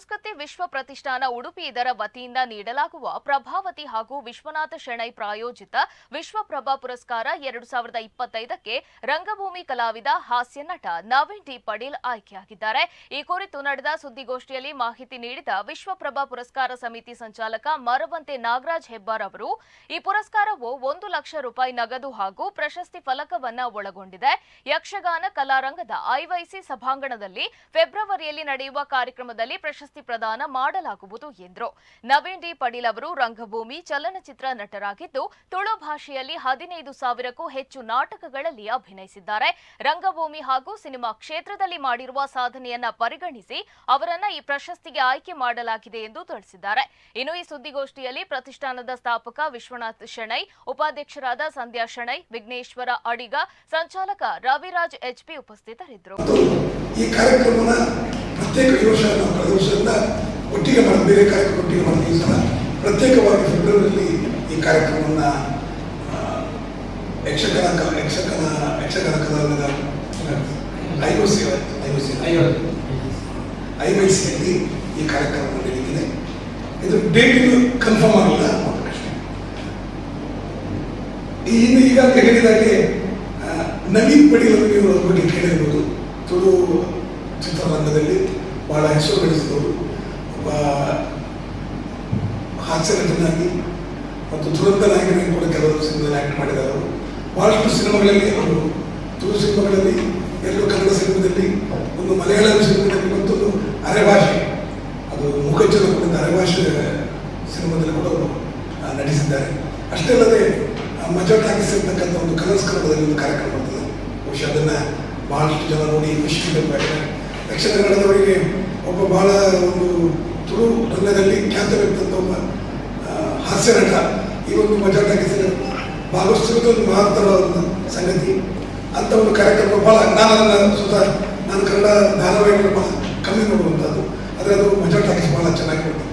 ಸಂಸ್ಕೃತಿ ವಿಶ್ವ ಪ್ರತಿಷ್ಠಾನ ಉಡುಪಿ ಇದರ ವತಿಯಿಂದ ನೀಡಲಾಗುವ ಪ್ರಭಾವತಿ ಹಾಗೂ ವಿಶ್ವನಾಥ ಶೆಣೈ ಪ್ರಾಯೋಜಿತ ವಿಶ್ವಪ್ರಭಾ ಪುರಸ್ಕಾರ ಎರಡು ಸಾವಿರದ ಇಪ್ಪತ್ತೈದಕ್ಕೆ ರಂಗಭೂಮಿ ಕಲಾವಿದ ಹಾಸ್ಯ ನಟ ನವೀನ್ ಡಿ ಪಡೀಲ್ ಆಯ್ಕೆಯಾಗಿದ್ದಾರೆ. ಈ ಕುರಿತು ನಡೆದ ಸುದ್ದಿಗೋಷ್ಠಿಯಲ್ಲಿ ಮಾಹಿತಿ ನೀಡಿದ ವಿಶ್ವಪ್ರಭಾ ಪುರಸ್ಕಾರ ಸಮಿತಿ ಸಂಚಾಲಕ ಮರವಂತೆ ನಾಗರಾಜ್ ಹೆಬ್ಬಾರ್ ಅವರು, ಈ ಪುರಸ್ಕಾರವು ಒಂದು ಲಕ್ಷ ರೂಪಾಯಿ ನಗದು ಹಾಗೂ ಪ್ರಶಸ್ತಿ ಫಲಕವನ್ನು ಒಳಗೊಂಡಿದೆ. ಯಕ್ಷಗಾನ ಕಲಾರಂಗದ ಐವೈಸಿ ಸಭಾಂಗಣದಲ್ಲಿ ಫೆಬ್ರವರಿಯಲ್ಲಿ ನಡೆಯುವ ಕಾರ್ಯಕ್ರಮದಲ್ಲಿ ಪ್ರಶಸ್ತಿ ಪ್ರದಾನ ಮಾಡಲಾಗುವುದು ಎಂದರು. ನವೀನ್ ಡಿ. ಪಡೀಲ್ ಅವರು ರಂಗಭೂಮಿ ಚಲನಚಿತ್ರ ನಟರಾಗಿದ್ದು, ತುಳು ಭಾಷೆಯಲ್ಲಿ ಹದಿನೈದು ಸಾವಿರಕ್ಕೂ ಹೆಚ್ಚು ನಾಟಕಗಳಲ್ಲಿ ಅಭಿನಯಿಸಿದ್ದಾರೆ. ರಂಗಭೂಮಿ ಹಾಗೂ ಸಿನಿಮಾ ಕ್ಷೇತ್ರದಲ್ಲಿ ಮಾಡಿರುವ ಸಾಧನೆಯನ್ನ ಪರಿಗಣಿಸಿ ಅವರನ್ನ ಈ ಪ್ರಶಸ್ತಿಗೆ ಆಯ್ಕೆ ಮಾಡಲಾಗಿದೆ ಎಂದು ತಿಳಿಸಿದ್ದಾರೆ. ಇನ್ನು ಈ ಸುದ್ದಿಗೋಷ್ಠಿಯಲ್ಲಿ ಪ್ರತಿಷ್ಠಾನದ ಸ್ಥಾಪಕ ವಿಶ್ವನಾಥ್ ಶೆಣೈ, ಉಪಾಧ್ಯಕ್ಷರಾದ ಸಂಧ್ಯಾ ಶೆಣೈ, ವಿಘ್ನೇಶ್ವರ ಅಡಿಗ, ಸಂಚಾಲಕ ರವಿರಾಜ್ ಎಚ್ಪಿ ಉಪಸ್ಥಿತರಿದ್ದರು. ಪ್ರತ್ಯೇಕ ಈ ವರ್ಷ ನಾವು ಕಳೆದ ವರ್ಷದಿಂದ ಒಟ್ಟಿಗೆ ಮಾಡಿ ಬೇರೆ ಕಾರ್ಯಕ್ರಮ ಒಟ್ಟಿಗೆ ಮಾಡಿದ್ವಿ ಈ ಸಲ ಪ್ರತ್ಯೇಕವಾಗಿ ಫೆಬ್ರವರಿಯಲ್ಲಿ ಈ ಕಾರ್ಯಕ್ರಮವನ್ನು ಯಕ್ಷಗಾನ ಯಕ್ಷಗಾನ ಯಕ್ಷಗಾನ ಕಲಾವಿದ I O C I C I Y ಈ ಕಾರ್ಯಕ್ರಮ ನಡೀತಿದೆ. ಇದು ಡೇಟ್ ಕನ್ಫರ್ಮ್ ಆಗಿಲ್ಲ ಇನ್ನು ಈಗಾಗಲೇ ಹೇಳಿದಾಗೆ ನವೀನ್ ಅದರ ಬಗ್ಗೆ ಕೇಳಿರ್ಬೋದು. ತುಳು ಚಿತ್ರರಂಗದಲ್ಲಿ. ಬಹಳ ಹೆಸರು ಗಳಿಸಿದವರು. ಒಬ್ಬ ಹಾಸ್ಯ ನಟನಾಗಿ ಮತ್ತು ದುರಂತ ನಾಯಕನಾಗಿ ಕೂಡ ಕೆಲವು ಸಿನಿಮಾದಲ್ಲಿ ಆ್ಯಕ್ಟ್ ಮಾಡಿದ್ದಾರೆ ಅವರು. ಬಹಳಷ್ಟು ಸಿನಿಮಾಗಳಲ್ಲಿ ಅವರು, ತುಳು ಸಿನಿಮಾಗಳಲ್ಲಿ, ಎರಡು ಕನ್ನಡ ಸಿನಿಮಾದಲ್ಲಿ, ಒಂದು ಮಲಯಾಳಂ ಸಿನಿಮಾದಲ್ಲಿ ಮತ್ತೊಂದು ಅರೆಭಾಷೆ. ಅದು ಮುಖಜ್ಜನ ಕುರಿತ ಅರೆಭಾಷೆ ಸಿನಿಮಾದಲ್ಲಿ ಕೂಡ ಅವರು ನಟಿಸಿದ್ದಾರೆ. ಅಷ್ಟೇ ಅಲ್ಲದೆ ಮಜಾ ಟಾಕೀಸ್ ಒಂದು ಕನಸು ಒಂದು ಕಾರ್ಯಕ್ರಮ ಬರ್ತದೆ ಬಹುಶಃ ಅದನ್ನು ಬಹಳಷ್ಟು ಜನ ನೋಡಿ ಖುಷಿ ದಕ್ಷಿಣ ಕನ್ನಡದವರಿಗೆ ಒಬ್ಬ ಬಹಳ ಒಂದು ತುಳು ರಂಗದಲ್ಲಿ ಖ್ಯಾತವಿರ್ತಂಥ ಒಬ್ಬ ಹಾಸ್ಯನಟ ಹಾಸ್ಯ ನಟ. ಈ ಒಂದು ಮಜಾಟ ಕೆಸರು ಭಾಗವಹಿಸಿರೋದು ಒಂದು ಮಹತ್ತರವಾದ ಸಂಗತಿ. ಅಂತ ಒಂದು ಕಾರ್ಯಕ್ರಮ ಬಹಳ ನಾನು ನನ್ನ ನಾನು ಕನ್ನಡ ಧಾರಾವಾಹಿಗಳು ಬಹಳ ಕಮ್ಮಿ ನೋಡುವಂಥದ್ದು ಆದರೆ ಅದು ಮಜಾಟ ಭಾಳ ಬಹಳ ಚೆನ್ನಾಗಿ ಕೊಡ್ತದೆ.